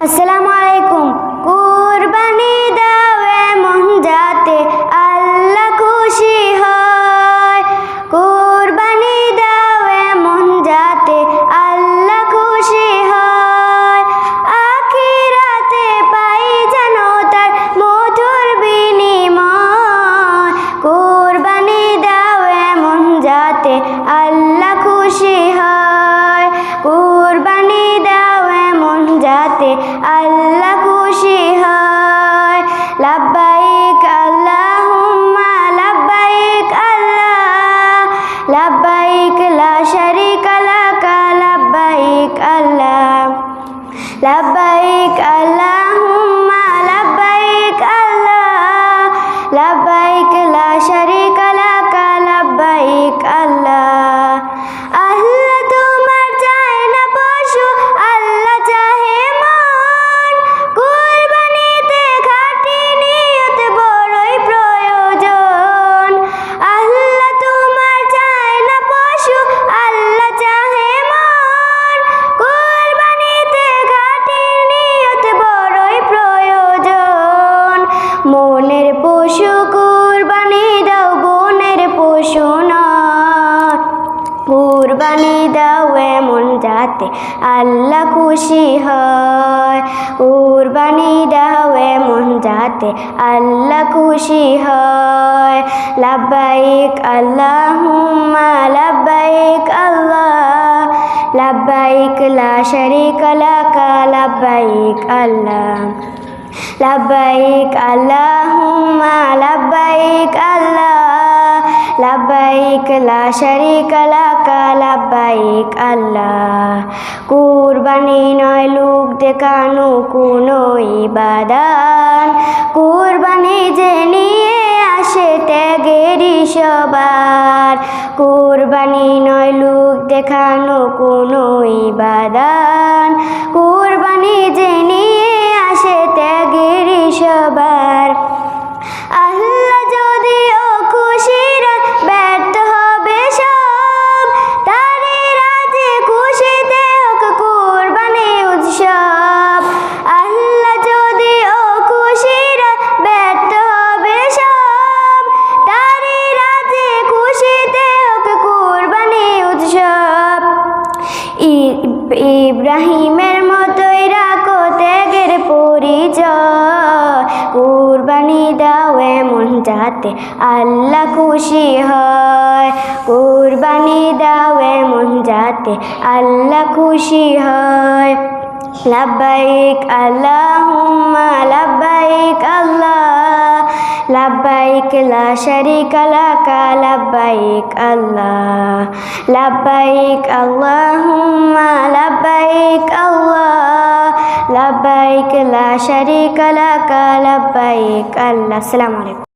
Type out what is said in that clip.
আসসালামু আলাইকুম কুরবানি দাও এমন যাতে আল্লাহ খুশি হয়। কুরবানি দাও এমন যাতে আল্লাহ খুশি হয়। আখিরাতে পাই যেন তার মধুর বিনিময়। কুরবানি দাও এমন যাতে লাব্বাইক আল্লাহুম্মা লাব্বাইক আল্লাহ লাব্বাইক লা শারিকা লাকা লাব্বাইক আল্লাহ কুরবানি দাও এমন যাতে আল্লাহ খুশি হয়। কুরবানি দাও এমন যাতে আল্লাহ খুশি হয়। লাব্বাইক আল্লাহুম্মা, লাব্বাইক আল্লাহ, লাব্বাইক লা শারিকা লাকা, লাব্বাইক আল্লাহ, লাব্বাইক আল্লাহুম্মা, লাব্বাইক লাব্বাইক লা শারিকা লাকা লাব্বাইক আল্লাহ। কুরবানি নয় লোক দেখানো কোনো ইবাদান। কুরবানি যে নিয়ে আসে ত্যাগেরই সবার। কুরবানি নয় লোক দেখানো কোনো ইবাদান। কুরবানি যে যাতে আল্লাহ খুশি হয়। কুরবানি দাও এমন যাতে আল্লাহ খুশি হয়। লাব্বাইক আল্লাহুম্মা, লাব্বাইক আল্লাহ। লাব্বাইক লা শারিকা লাকা আল্লাহ। লাব্বাইক আল্লাহুম্মা, লাব্বাইক আল্লাহ। লাব্বাইক লা শারিকা লাকা আল্লাহ। আসসালামু আলাইকুম।